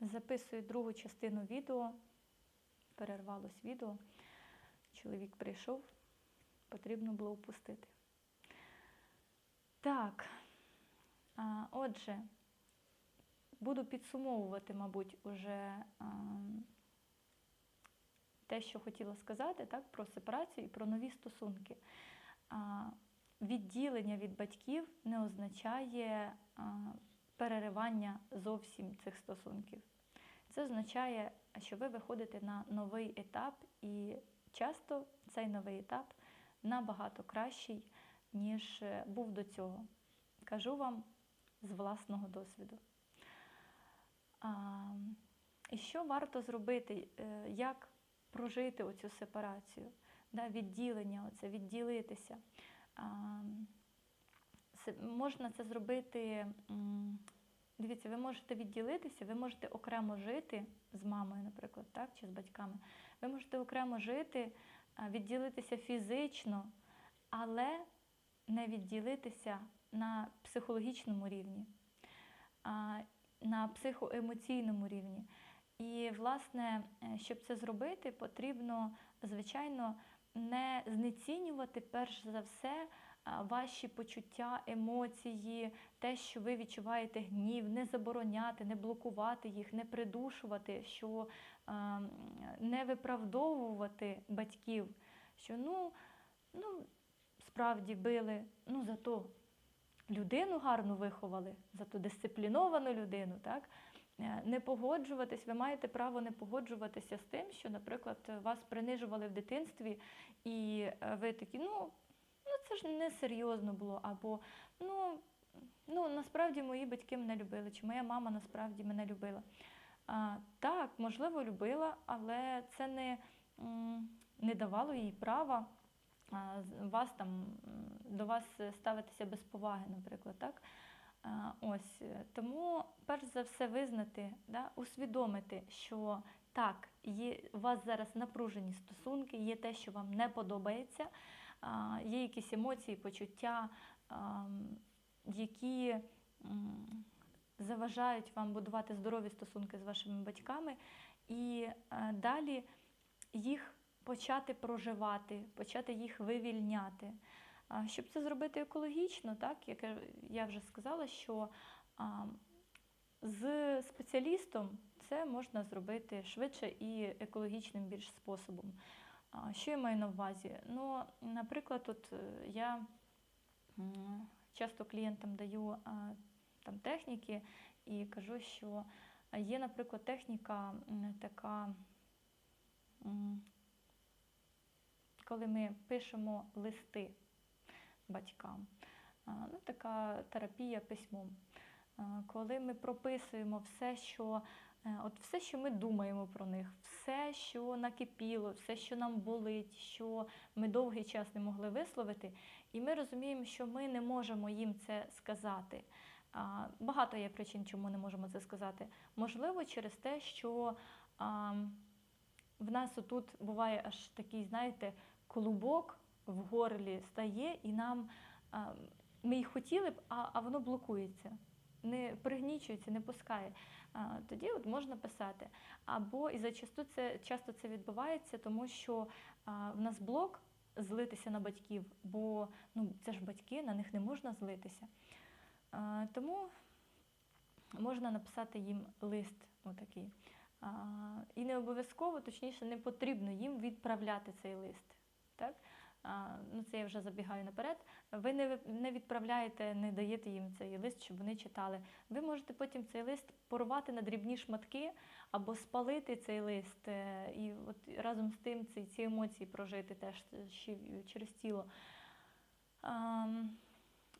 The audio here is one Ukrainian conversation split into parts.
Записую другу частину відео. Перервалось відео. Чоловік прийшов, потрібно було опустити. Так, отже, буду підсумовувати, мабуть, уже те, що хотіла сказати, так, про сепарацію і про нові стосунки. Відділення від батьків не означає переривання зовсім цих стосунків. Це означає, що ви виходите на новий етап, і часто цей новий етап набагато кращий, ніж е, був до цього. Кажу вам з власного досвіду. А, і що варто зробити, е, як прожити оцю сепарацію, да, відділення, оце, відділитися. А, можна це зробити. Дивіться, ви можете відділитися, ви можете окремо жити з мамою, наприклад, так, чи з батьками. Ви можете окремо жити, відділитися фізично, але не відділитися на психологічному рівні, на психоемоційному рівні. І, власне, е, щоб це зробити, потрібно, звичайно, не знецінювати перш за все ваші почуття, емоції, те, що ви відчуваєте гнів, не забороняти, не блокувати їх, не придушувати, що не виправдовувати батьків, що ну, ну справді били, ну зато людину гарно виховали, зато дисципліновану людину, так? Е, Не погоджуватись, ви маєте право не погоджуватися з тим, що, наприклад, вас принижували в дитинстві, і е, ви такі, ну, ну це ж не серйозно було, або ну, ну насправді мої батьки мене любили, чи моя мама насправді мене любила. А, так, можливо, любила, але це не, не давало їй права вас там до вас ставитися без поваги, наприклад, так. Ось тому, перш за все, визнати, да, усвідомити, що так, є у вас зараз напружені стосунки, є те, що вам не подобається, є якісь емоції, почуття, які заважають вам будувати здорові стосунки з вашими батьками, і е, далі їх почати проживати, почати їх вивільняти. Щоб це зробити екологічно, так, як я- вже сказала, що з спеціалістом це можна зробити швидше і екологічним більш способом. Що я маю на увазі? Ну, наприклад, от е, я часто клієнтам даю там, техніки і кажу, що є, наприклад, техніка така, коли ми пишемо листи батькам. Ну, така терапія письмом. Коли ми прописуємо все, що, от все, що ми думаємо про них, все, що накипіло, все, що нам болить, що ми довгий час не могли висловити, і ми розуміємо, що ми не можемо їм це сказати. Багато є причин, чому не можемо це сказати. Можливо, через те, що в нас отут буває аж такий, знаєте, клубок в горлі стає, і нам ми й хотіли б, а воно блокується. Не пригнічується, не пускає. Тоді от можна писати. Або і зачасту це часто це відбувається, тому що в нас блок злитися на батьків, бо ну, це ж батьки, на них не можна злитися. Тому можна написати їм лист отакий. І не обов'язково, точніше, не потрібно їм відправляти цей лист. Так? А, ну, це я вже забігаю наперед. Ви не, не відправляєте, не даєте їм цей лист, щоб вони читали. Ви можете потім цей лист порвати на дрібні шматки або спалити цей лист, е, і от разом з тим ці, ці емоції прожити теж е, через тіло. Ам,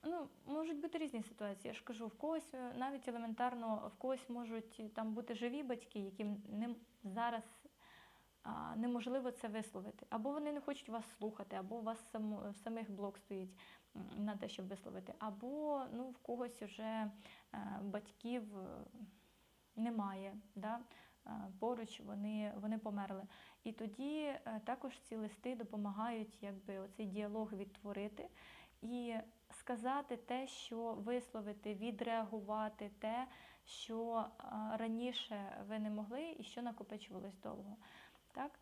Ну, можуть бути різні ситуації. Я ж кажу, в когось е, навіть елементарно, в когось можуть там бути живі батьки, яким не, зараз а, неможливо це висловити. Або вони не хочуть вас слухати, або у вас в самих блок стоїть на те, щоб висловити, або ну, в когось вже е, батьків е, немає. Да? Е, Поруч вони, вони померли. І тоді також ці листи допомагають якби, оцей діалог відтворити і сказати те, що висловити, відреагувати те, що раніше ви не могли і що накопичувалось довго. Так?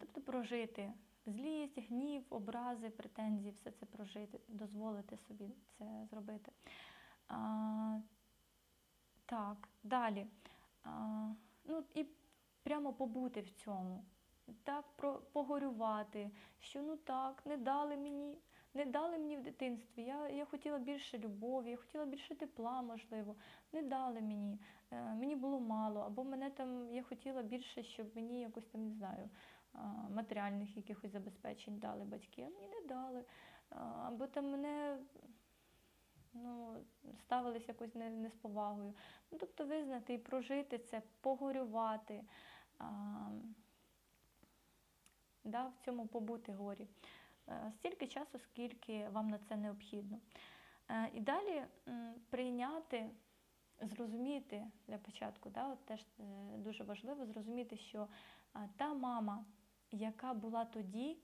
Тобто прожити злість, гнів, образи, претензії, все це прожити, дозволити собі це зробити. А, так, далі. А, ну, і прямо побути в цьому. Так, про, погорювати, що ну так, не дали мені, не дали мені в дитинстві. Я, я хотіла більше любові, я хотіла більше тепла, можливо. Не дали мені, мені було мало, або мене там я хотіла більше, щоб мені якось там не знаю, матеріальних якихось забезпечень дали батьки, а мені не дали. Або там мене ну, ставились якось не, не з повагою. Ну, тобто визнати і прожити це, погорювати, а, да, в цьому побути горі. Е, Стільки часу, скільки вам на це необхідно. Е, І далі прийняти, зрозуміти для початку, да, от теж е, дуже важливо зрозуміти, що та мама, яка була тоді,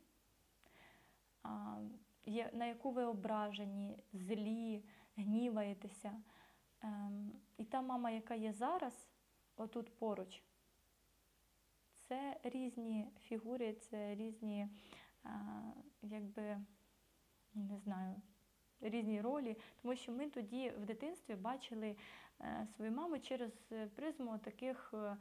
на яку ви ображені, злі, гніваєтеся, ем, і та мама, яка є зараз, отут поруч, це різні фігури, це різні, якби, не знаю, різні ролі, тому що ми тоді в дитинстві бачили свою маму через е, призму таких е,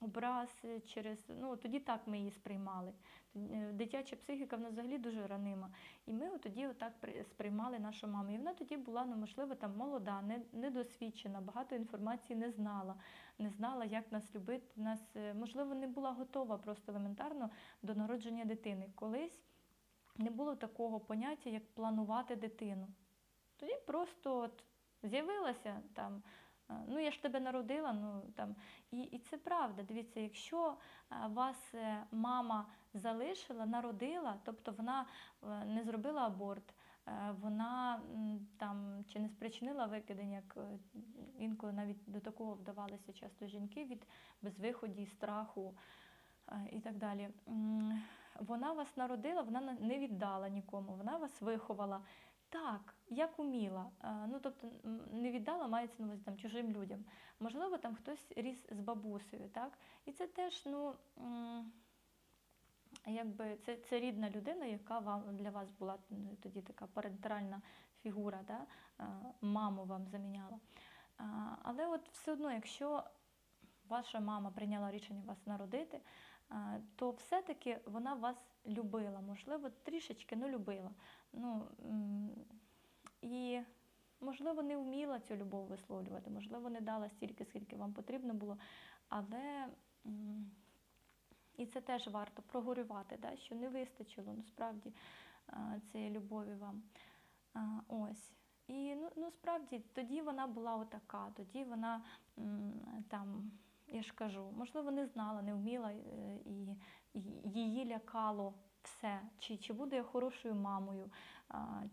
образ, е, через, ну, тоді так ми її сприймали. Е, Дитяча психіка в нас взагалі дуже ранима. І ми тоді отак сприймали нашу маму. І вона тоді була, ну, можливо, там молода, недосвідчена, багато інформації не знала, не знала, як нас любити. Нас, е, можливо, не була готова просто елементарно до народження дитини. Колись не було такого поняття, як планувати дитину. Тоді просто от з'явилася там. е, Ну, я ж тебе народила, ну там і, і це правда. Дивіться, якщо е, вас е, мама залишила, народила, тобто вона не зробила аборт, вона там чи не спричинила викидення, як інколи навіть до такого вдавалися часто жінки від безвиході, страху і так далі. Вона вас народила, вона не віддала нікому, вона вас виховала. Так, як уміла. Е, Ну, тобто не віддала, мається на увазі там чужим людям. Можливо, там хтось ріс з бабусею, так? І це теж, ну, якби це, це рідна людина, яка вам для вас була тоді така парентеральна фігура, да? е, маму вам заміняла. Але от все одно, якщо ваша мама прийняла рішення вас народити, то все-таки вона вас любила, можливо, трішечки, ну любила. Ну, і, можливо, не вміла цю любов висловлювати, можливо, не дала стільки, скільки вам потрібно було, але і це теж варто прогорювати, да, що не вистачило насправді цієї любові вам. Ось. І ну, ну справді тоді вона була отака, тоді вона там, я ж кажу, можливо, не знала, не вміла, е, і, і її лякало все. Чи, чи буду я хорошою мамою,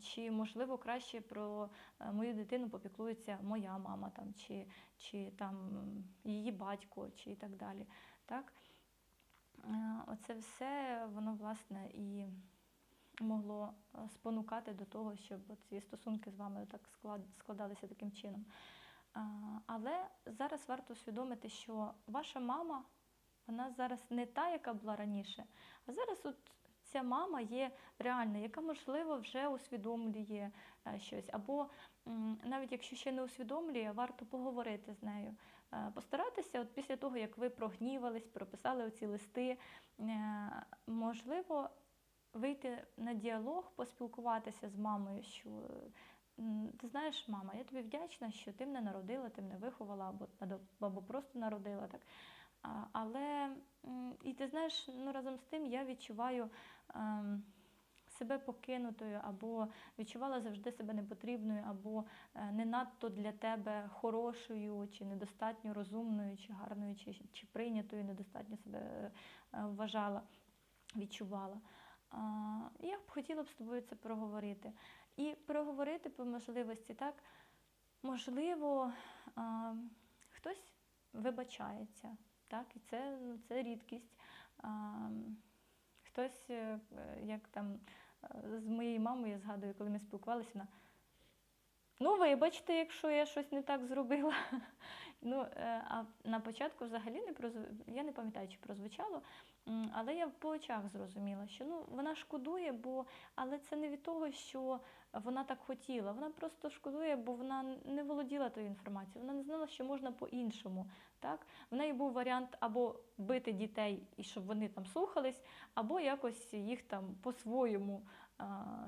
чи можливо краще про е, мою дитину попіклується моя мама, там, чи, чи там її батько, чи і так далі. Так? Оце все воно власне і могло е, спонукати до того, щоб ці стосунки з вами так склад- складалися таким чином. Але зараз варто усвідомити, що ваша мама, вона зараз не та, яка була раніше, а зараз от ця мама є реальна, яка, можливо, вже усвідомлює е, щось. Або навіть якщо ще не усвідомлює, варто поговорити з нею. Е, Постаратися, от після того, як ви прогнівались, прописали оці листи, е, можливо, вийти на діалог, поспілкуватися з мамою, що ти знаєш, мама, я тобі вдячна, що ти мене народила, ти мене виховала, або, або просто народила. Так. Але і ти знаєш, ну разом з тим я відчуваю ем, себе покинутою, або відчувала завжди себе непотрібною, або е, не надто для тебе хорошою, чи недостатньо розумною, чи гарною, чи, чи прийнятою, недостатньо себе е, вважала, відчувала. Я б хотіла б з тобою це проговорити. І проговорити по можливості, так, можливо, а, хтось вибачається, так, і це, це рідкість. А, Хтось, е, як там е, з моєю мамою, я згадую, коли ми спілкувалися, вона Ну, вибачте, якщо я щось не так зробила. Ну, е, а на початку взагалі не прозв... я не пам'ятаю, чи прозвучало, але я по очах зрозуміла, що ну, вона шкодує, бо але це не від того, що вона так хотіла. Вона просто шкодує, бо вона не володіла тою інформацією. Вона не знала, що можна по-іншому. Так? В неї був варіант або бити дітей, і щоб вони там слухались, або якось їх там по-своєму.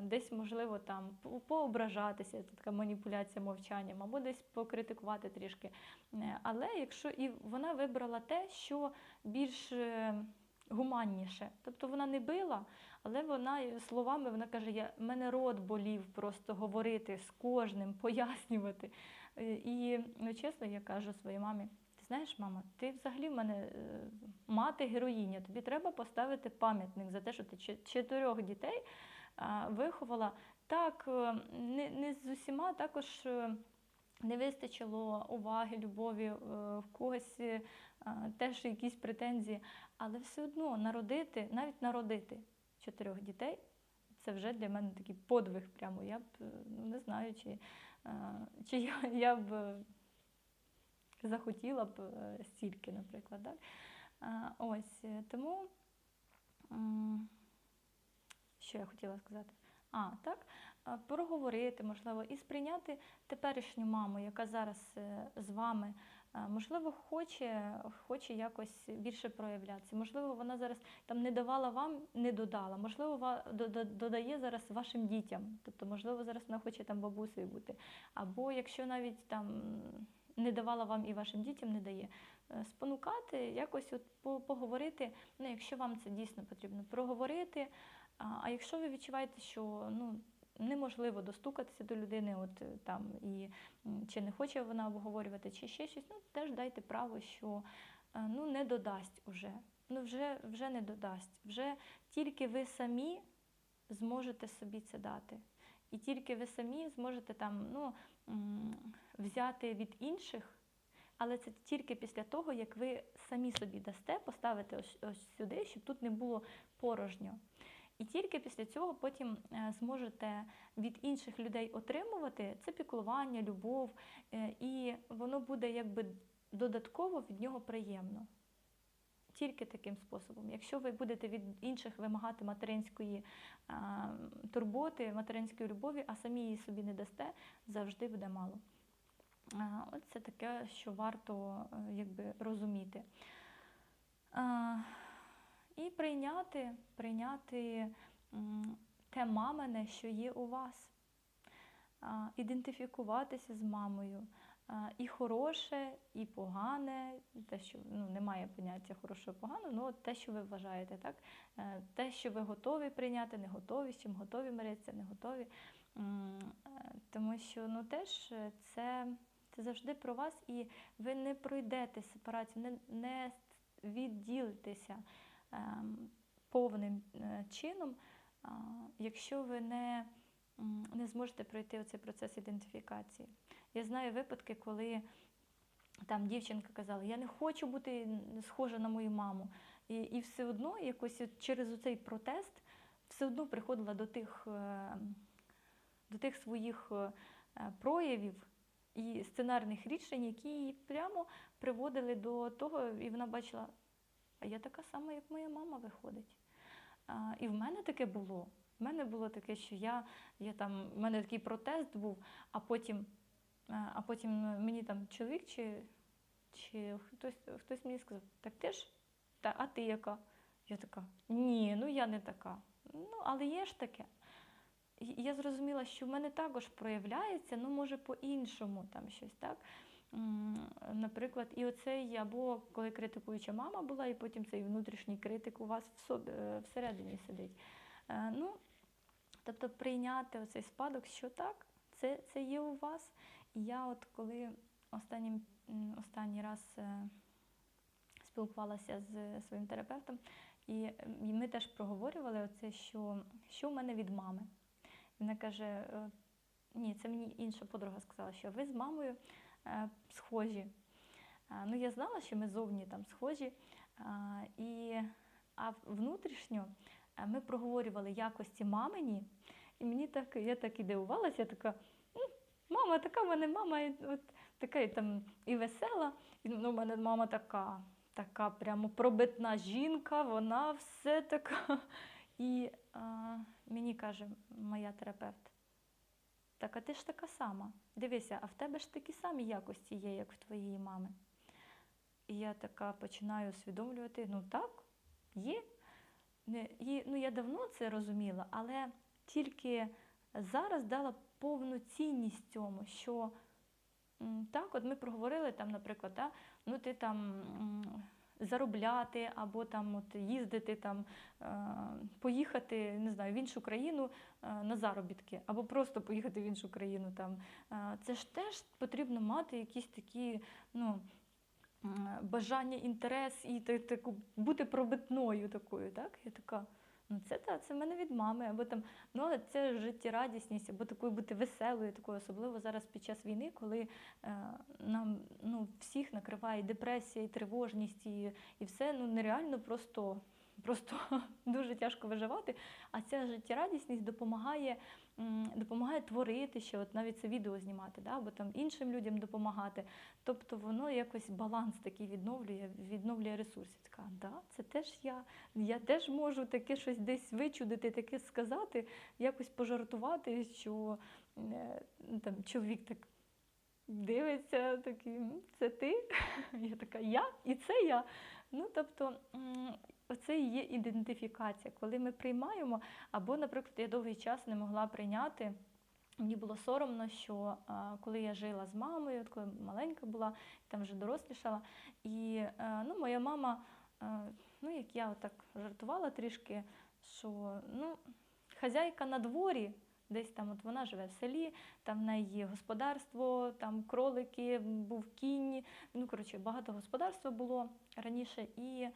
Десь, можливо, там поображатися, це така маніпуляція мовчанням, або десь покритикувати трішки. Е, Але якщо і вона вибрала те, що більш е, гуманніше, тобто вона не била, але вона словами вона каже: я мене рот болів просто говорити з кожним, пояснювати. Е, І ну, чесно, я кажу своїй мамі. Знаєш, мама, ти взагалі в мене е, мати героїня. Тобі треба поставити пам'ятник за те, що ти чотирьох дітей виховала. Так, е, не, не з усіма також е, не вистачило уваги, любові, в когось теж якісь претензії. Але все одно народити, навіть народити чотирьох дітей, це вже для мене такий подвиг. Прямо я б ну, не знаю, чи, чи я, я б захотіла б е, стільки, наприклад. Так? Ось е, тому. Що я хотіла сказати? А, так, проговорити, можливо, і сприйняти теперішню маму, яка зараз е, з вами, можливо, хоче, хоче якось більше проявлятися. Можливо, вона зараз там не давала вам, не додала. Можливо, додає зараз вашим дітям. Тобто, можливо, зараз вона хоче там бабусею бути. Або якщо навіть там не давала вам і вашим дітям, не дає. Е, Спонукати, якось от поговорити, ну, якщо вам це дійсно потрібно, проговорити. А, якщо ви відчуваєте, що ну, неможливо достукатися до людини, от е, там і чи не хоче вона обговорювати, чи ще щось, ну теж дайте право, що е, ну, не додасть уже. Ну, вже, вже не додасть. Вже тільки ви самі зможете собі це дати. І тільки ви самі зможете там ну, взяти від інших, але це тільки після того, як ви самі собі дасте, поставите ось, ось сюди, щоб тут не було порожньо. І тільки після цього потім е, зможете від інших людей отримувати це піклування, любов, е, і воно буде якби додатково від нього приємно. Тільки таким способом. Якщо ви будете від інших вимагати материнської турботи, материнської любові, а самі її собі не дасте, завжди буде мало. От це таке, що варто е, якби, розуміти. І прийняти, прийняти те мамине, що є у вас. Ідентифікуватися з мамою. І хороше, і погане, те, що ну, немає поняття хорошого погано, ну от те, що ви вважаєте, так? Е, Те, що ви готові прийняти, не готові, з чим готові миритися, не готові. Е, Тому що ну, теж е, це, це завжди про вас, і ви не пройдете сепарацію, не, не відділитеся ем, повним чином, якщо ви не, не зможете пройти оцей процес ідентифікації. Я знаю випадки, коли там дівчинка казала, я не хочу бути схожа на мою маму. І, і все одно якось через цей протест все одно приходила до тих, е, до тих своїх е, проявів і сценарних рішень, які її прямо приводили до того, і вона бачила, а я така сама, як моя мама виходить. І в мене таке було. В мене було таке, що я, я там, в мене такий протест був, а потім, а, потім мені там чоловік чи, чи хтось, хтось мені сказав, так ти ж, та, а ти яка? Я така, ні, ну я не така. Ну, але є ж таке. І я зрозуміла, що в мене також проявляється, ну може по-іншому там щось, так? Наприклад, і оцей, або коли критикуюча мама була, і потім цей внутрішній критик у вас е, всередині сидить. Е, Ну, тобто прийняти оцей спадок, що так, це, це є у вас. І я от коли останнім, останній раз е, спілкувалася з своїм терапевтом, і ми теж проговорювали оце, що, що в мене від мами. Вона каже, е, ні, це мені інша подруга сказала, що ви з мамою е, схожі. Ну, я знала, що ми зовні там схожі. І, а внутрішньо ми проговорювали якості мамині, і мені так, я так і дивувалася, я така, «Ну, мама така, в мене мама і от, така і там і весела. І, ну, мене мама така, така прямо пробитна жінка, вона все така. І а, мені каже моя терапевт, так, а ти ж така сама. Дивися, а в тебе ж такі самі якості є, як в твоєї мами. І я така починаю усвідомлювати, ну так, є. І, ну, я давно це розуміла, але тільки зараз дала повну цінність цьому, що так, от ми проговорили там, наприклад, да, ну ти там заробляти або там от їздити там, е, поїхати, не знаю, в іншу країну е, на заробітки, або просто поїхати в іншу країну там. Е, Це ж теж потрібно мати якісь такі, ну. Бажання, інтерес і та- таку бути пробитною такою, так? Я така, ну це так, це в мене від мами, або там, ну але це життєрадісність, або такою бути веселою, такою, особливо зараз під час війни, коли е, нам ну, всіх накриває і депресія, і тривожність, і, і все ну, нереально просто. Просто дуже тяжко виживати, а ця життєрадісність допомагає, допомагає творити ще, от навіть це відео знімати, да, або там іншим людям допомагати. Тобто воно якось баланс такий відновлює, відновлює ресурси. Така, да, це теж я. Я теж можу таке щось десь вичудити, таке сказати, якось пожартувати, що е, там чоловік так дивиться, такий, це ти? Я така, я і це я. Ну, тобто, оце і є ідентифікація, коли ми приймаємо, або, наприклад, я довгий час не могла прийняти. Мені було соромно, що коли я жила з мамою, коли маленька була, там вже дорослішала, і е, ну, моя мама, е, ну як я отак жартувала трішки, що ну, хазяйка на дворі, десь там от вона живе в селі, там в неї є господарство, там кролики, був кінь. Ну, коротше, багато господарства було раніше, і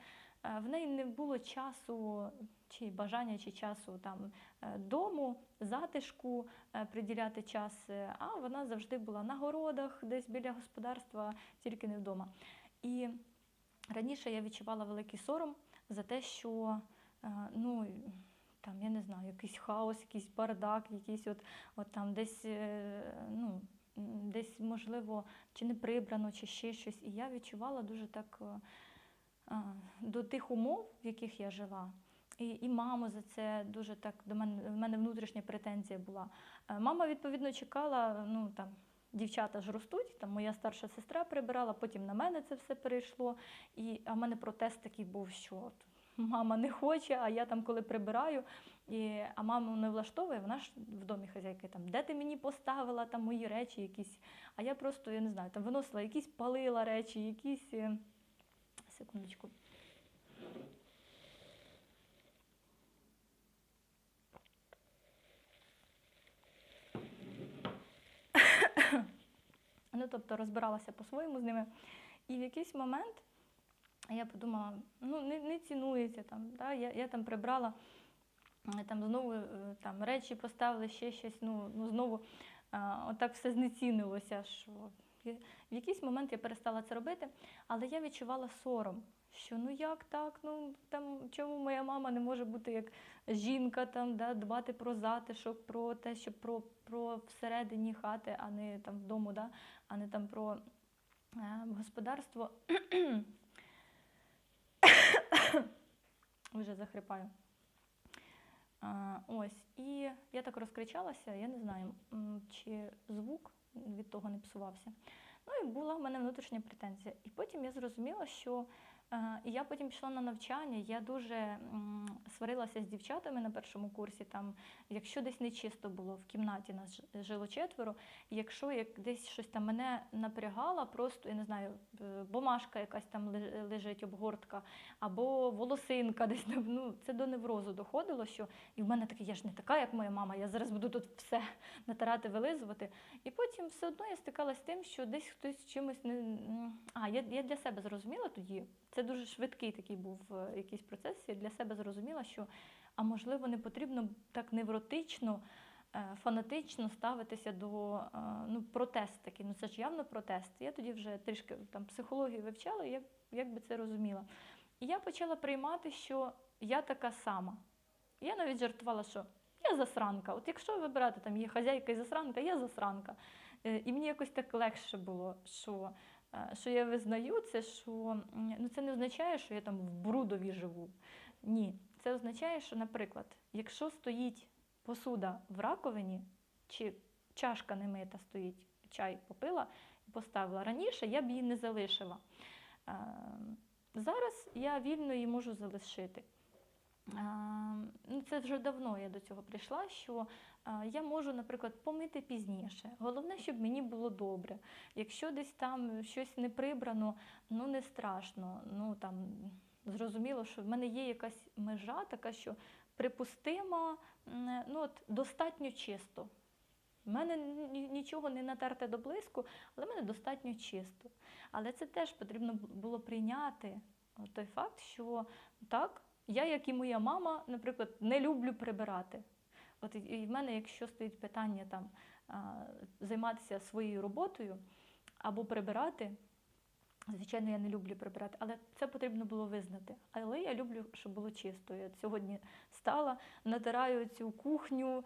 в неї не було часу, чи бажання, чи часу там е, дому, затишку е, приділяти час. е, А вона завжди була на городах, десь біля господарства, тільки не вдома. І раніше я відчувала великий сором за те, що е, ну. Там, я не знаю, якийсь хаос, якийсь бардак, якийсь от, от там десь, е, ну, десь, можливо, чи не прибрано, чи ще щось. І я відчувала дуже так е, до тих умов, в яких я жила. І, і мама за це дуже так до мене в мене внутрішня претензія була. Е, Мама, відповідно, чекала, ну там. Дівчата ж ростуть, там моя старша сестра прибирала, потім на мене це все перейшло. І, а в мене протест такий був, що от, мама не хоче, а я там коли прибираю, і, а маму не влаштовує, вона ж в домі хазяйки там, де ти мені поставила там мої речі якісь. А я просто, я не знаю, там виносила якісь палила речі, якісь. Е, Секундочку. Ну, тобто розбиралася по-своєму з ними. І в якийсь момент я подумала, ну не, не цінується там. Да? Я, я там прибрала, е, там знову е, там, речі поставили, ще щось, ну, ну знову а, отак все знецінилося. Що в якийсь момент я перестала це робити, але я відчувала сором. Що ну як так? Ну там чому моя мама не може бути як жінка, там да, дбати про затишок, про те, що про, про всередині хати, а не там вдома, да, а не там про е, господарство. Вже захрипаю. А, ось, і я так розкричалася, я не знаю, чи звук від того не псувався. Ну і була в мене внутрішня претензія. І потім я зрозуміла, що і я потім пішла на навчання. Я дуже сварилася з дівчатами на першому курсі. Там, якщо десь нечисто було в кімнаті, нас жило четверо. Якщо як десь щось там мене напрягало, просто я не знаю, е, бумажка якась там лежить, обгортка, або волосинка десь ну, це до неврозу доходило, що і в мене таке, я ж не така, як моя мама, я зараз буду тут все натирати, вилизувати. І потім все одно я стикалася з тим, що десь хтось чимось не. А, я, я для себе зрозуміла тоді. Це дуже швидкий такий був е, якийсь процес. Я для себе зрозуміла, що а можливо не потрібно так невротично. е, Фанатично ставитися до е, ну, протест. Ну це ж явно протест. Я тоді вже трішки там психологію вивчала, як, як би це розуміла. І я почала приймати, що я така сама. Я навіть жартувала, що я засранка. От якщо вибирати там є хазяйка і засранка, я засранка. І мені якось так легше було, що, що я визнаю це, що ну, це не означає, що я там в брудові живу. Ні, це означає, що, наприклад, якщо стоїть посуда в раковині, чи чашка не мита стоїть, чай попила і поставила раніше, я б її не залишила. Е, Зараз я вільно її можу залишити. Е, Ну, це вже давно я до цього прийшла, що е, я можу, наприклад, помити пізніше. Головне, щоб мені було добре. Якщо десь там щось не прибрано, ну не страшно. Ну там зрозуміло, що в мене є якась межа, така, що припустимо, ну от достатньо чисто. У мене нічого не натерте до блиску, але в мене достатньо чисто. Але це теж потрібно було прийняти той факт, що так, я, як і моя мама, наприклад, не люблю прибирати. От і- в мене, якщо стоїть питання там займатися своєю роботою або прибирати, звичайно, я не люблю прибирати, але це потрібно було визнати. Але я люблю, щоб було чисто. Я сьогодні стала, натираю цю кухню,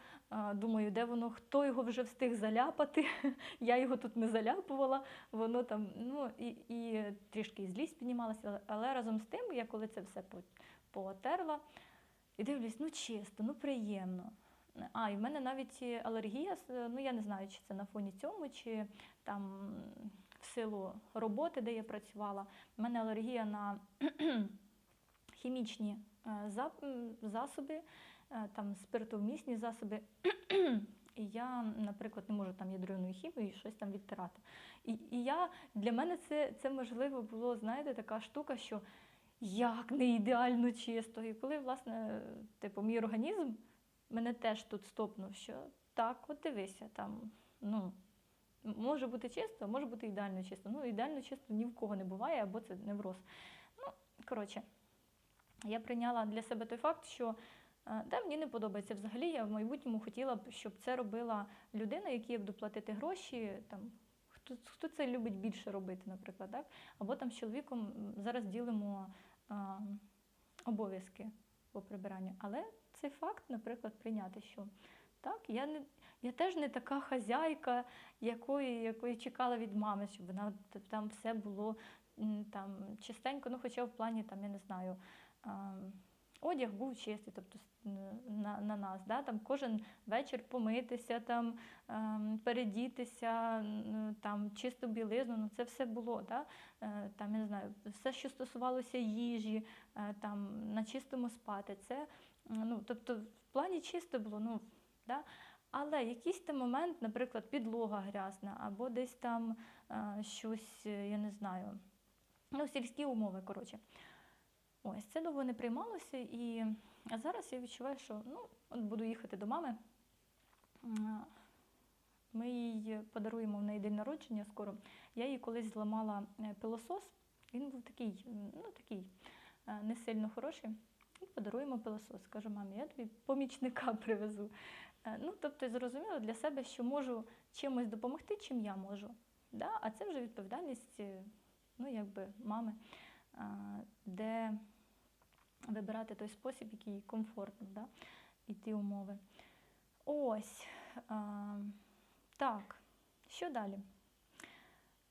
думаю, де воно, хто його вже встиг заляпати. Я його тут не заляпувала, воно там, ну і, і трішки і злість піднімалася, але, разом з тим, я коли це все потерла, і дивлюсь, ну чисто, ну приємно. А, і в мене навіть алергія, ну я не знаю, чи це на фоні цьому, чи там в силу роботи, де я працювала. В мене алергія на хімічні е, засоби, е, там спиртовмісні засоби. І я, наприклад, не можу там ядерною хімією щось там відтирати. І, і я, для мене це, це можливо було, знаєте, така штука, що як не ідеально чисто. І коли, власне, типу, мій організм мене теж тут стопнув, що так, от дивися, там, ну, може бути чисто, може бути ідеально чисто. Ну, ідеально чисто ні в кого не буває, або це невроз. Ну, коротше, я прийняла для себе той факт, що е, да, мені не подобається. Взагалі, я в майбутньому хотіла б, щоб це робила людина, якій я буду платити гроші. Там, хто, хто це любить більше робити, наприклад, так? Або там з чоловіком зараз ділимо обов'язки по прибиранню. Але цей факт, наприклад, прийняти, що так, я не. Я теж не така хазяйка, якої, якої чекала від мами, щоб вона там все було там чистенько, ну хоча в плані там, я не знаю, одяг був чистий, тобто на, на нас, да? там кожен вечір помитися, там, ем, передітися, там, чисту білизну, ну це все було. Да? Е, Там, я не знаю, все, що стосувалося їжі, е, там, на чистому спати, це, ну, тобто в плані чисто було, ну, да? Але якийсь там момент, наприклад, підлога грязна, або десь там е, щось, я не знаю, ну, сільські умови, коротше. Ось це довго не приймалося, і зараз я відчуваю, що ну, от буду їхати до мами. Ми їй подаруємо в неї день народження скоро. Я їй колись зламала е, пилосос. Він був такий, ну такий е, не сильно хороший. І подаруємо пилосос. Кажу, мамі, я тобі помічника привезу. Е, Ну, тобто, я зрозуміла для себе, що можу чимось допомогти, чим я можу. Да? А це вже відповідальність ну, якби, мами, де вибирати той спосіб, який комфортно, да? і ті умови. Ось. А, так, що далі?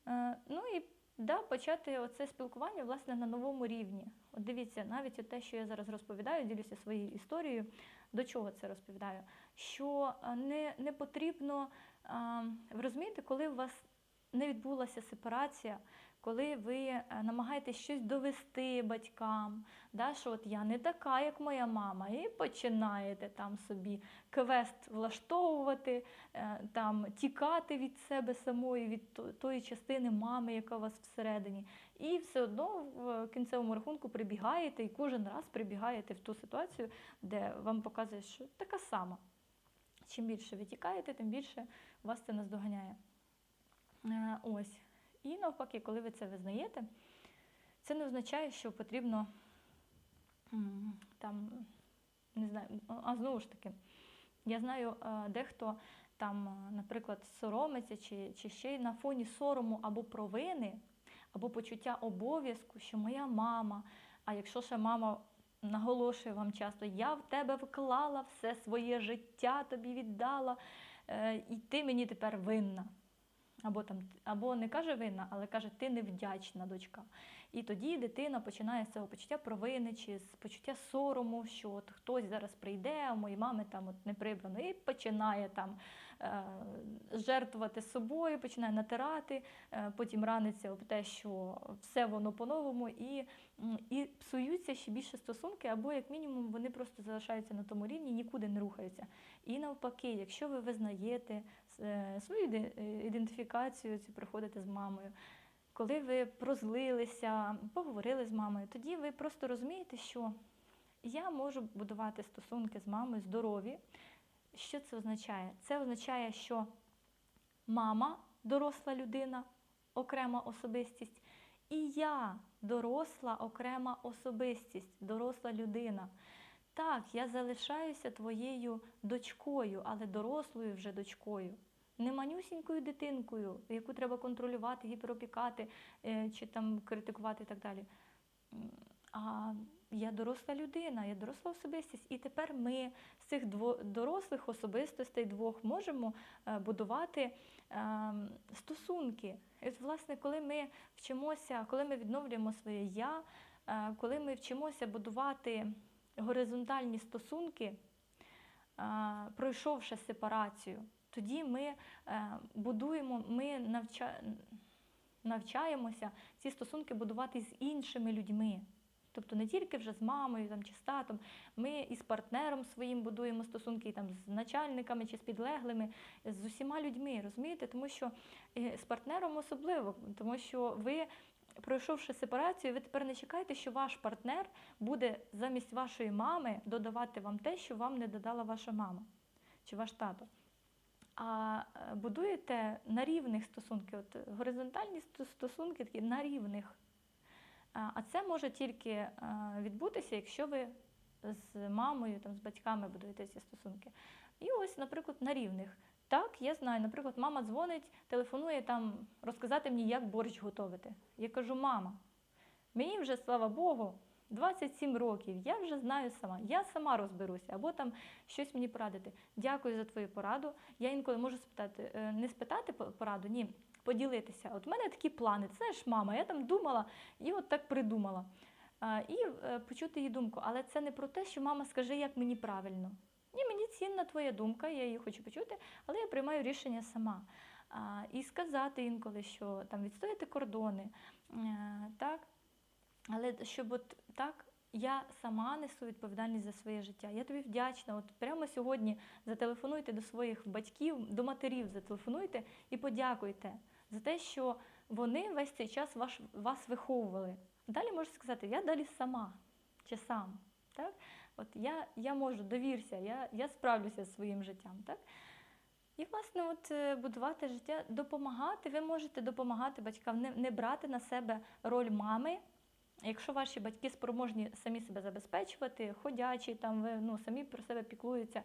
Е, ну і да, почати оце спілкування власне на новому рівні. От дивіться, навіть те, що я зараз розповідаю, ділюся своєю історією. До чого це розповідаю? Що не, не потрібно, а, ви розумієте, коли у вас не відбулася сепарація, коли ви е, намагаєтесь щось довести батькам, да, що от я не така, як моя мама, і починаєте там собі квест влаштовувати, е, там тікати від себе самої, від тої частини мами, яка у вас всередині. І все одно в кінцевому рахунку прибігаєте і кожен раз прибігаєте в ту ситуацію, де вам показує, що така сама. Чим більше ви тікаєте, тим більше вас це наздоганяє. Е, Ось. І навпаки, коли ви це визнаєте, це не означає, що потрібно там, не знаю, а знову ж таки, я знаю, дехто там, наприклад, соромиться, чи, чи ще на фоні сорому або провини, або почуття обов'язку, що моя мама, а якщо ще мама наголошує вам часто, я в тебе вклала все своє життя, тобі віддала, е, і ти мені тепер винна. Або там, або не каже винна, але каже, ти невдячна дочка. І тоді дитина починає з цього почуття провини чи з почуття сорому, що от хтось зараз прийде, а у моєї мами там от не прибрано, і починає там е, жертвувати собою, починає натирати, е, потім раниться об те, що все воно по-новому, і, і псуються ще більше стосунки, або як мінімум вони просто залишаються на тому рівні, нікуди не рухаються. І навпаки, якщо ви визнаєте е, свою е, ідентифікацію, приходите з мамою. Коли ви прозлилися, поговорили з мамою, тоді ви просто розумієте, що я можу будувати стосунки з мамою здорові. Що це означає? Це означає, що мама доросла людина, окрема особистість, і я доросла окрема особистість, доросла людина. Так, я залишаюся твоєю дочкою, але дорослою вже дочкою. Не манюсінькою дитинкою, яку треба контролювати, гіперопікати е, чи там критикувати і так далі. А я доросла людина, я доросла особистість. І тепер ми з цих дорослих особистостей двох можемо е, будувати ем, стосунки. І власне, коли ми вчимося, коли ми відновлюємо своє я, е, коли ми вчимося будувати горизонтальні стосунки, е, пройшовши сепарацію, тоді ми е, будуємо, ми навча... навчаємося ці стосунки будувати з іншими людьми. Тобто не тільки вже з мамою там, чи з татом, ми і з партнером своїм будуємо стосунки, там, з начальниками чи з підлеглими, з усіма людьми, розумієте? Тому що е, з партнером особливо, тому що ви, пройшовши сепарацію, ви тепер не чекаєте, що ваш партнер буде замість вашої мами додавати вам те, що вам не додала ваша мама чи ваш тато. А е, будуєте на рівних стосунках, от горизонтальні стосунки такі на рівних. А а це може тільки е, відбутися, якщо ви з мамою, там, з батьками будуєте ці стосунки. І ось, наприклад, на рівних. Так, я знаю, наприклад, мама дзвонить, телефонує там розказати мені, як борщ готувати. Я кажу, мама, мені вже, слава Богу, 27 років, я вже знаю сама, я сама розберуся, або там щось мені порадити. Дякую за твою пораду. Я інколи можу спитати, е, не спитати пораду, ні, поділитися. От в мене такі плани. Ти знаєш, мама, я там думала і от так придумала. І е, почути її думку. Але це не про те, що мама скаже, як мені правильно. Ні, мені цінна твоя думка, я її хочу почути, але я приймаю рішення сама. І сказати інколи, що там відстояти кордони. е, Так? Але щоб от так. Я сама несу відповідальність за своє життя. Я тобі вдячна. От прямо сьогодні зателефонуйте до своїх батьків, до матерів зателефонуйте і подякуйте за те, що вони весь цей час ваш, вас виховували. Далі можу сказати, я далі сама чи сам. Так? От я, я можу, довірся, я, я справлюся зі своїм життям. Так? І, власне, от е, будувати життя, допомагати, ви можете допомагати батькам, не, не брати на себе роль мами. Якщо ваші батьки спроможні самі себе забезпечувати, ходячі, там ви ну, самі про себе піклуються,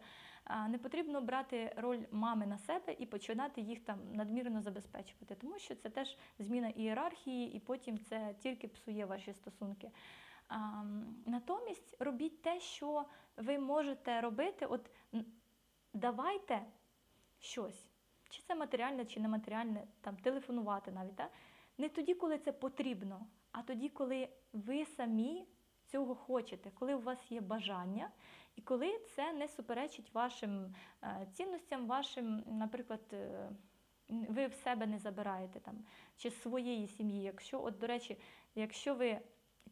не потрібно брати роль мами на себе і починати їх там надмірно забезпечувати, тому що це теж зміна ієрархії, і потім це тільки псує ваші стосунки. Натомість робіть те, що ви можете робити. От давайте щось, чи це матеріальне, чи нематеріальне, там телефонувати навіть. Так? Не тоді, коли це потрібно, а тоді, коли ви самі цього хочете, коли у вас є бажання, і коли це не суперечить вашим е, цінностям, вашим, наприклад, е, ви в себе не забираєте там, чи своєї сім'ї. Якщо, от, до речі, якщо ви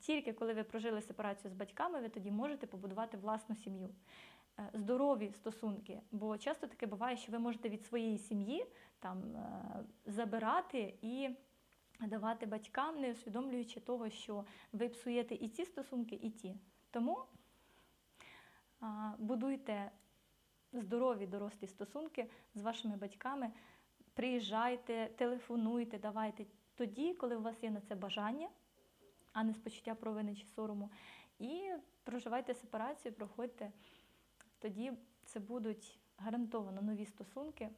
тільки коли ви прожили сепарацію з батьками, ви тоді можете побудувати власну сім'ю. Е, Здорові стосунки, бо часто таке буває, що ви можете від своєї сім'ї там забирати і давати батькам, не усвідомлюючи того, що ви псуєте і ці стосунки, і ті. Тому будуйте здорові дорослі стосунки з вашими батьками, приїжджайте, телефонуйте, давайте тоді, коли у вас є на це бажання, а не з почуття провини чи сорому. І проживайте сепарацію, проходьте. Тоді це будуть гарантовано нові стосунки,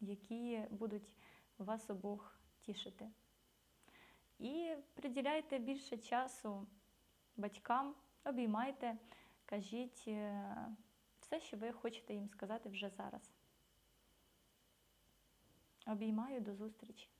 які будуть вас обох тішити. І приділяйте більше часу батькам, обіймайте, кажіть е, все, що ви хочете їм сказати вже зараз. Обіймаю до зустрічі.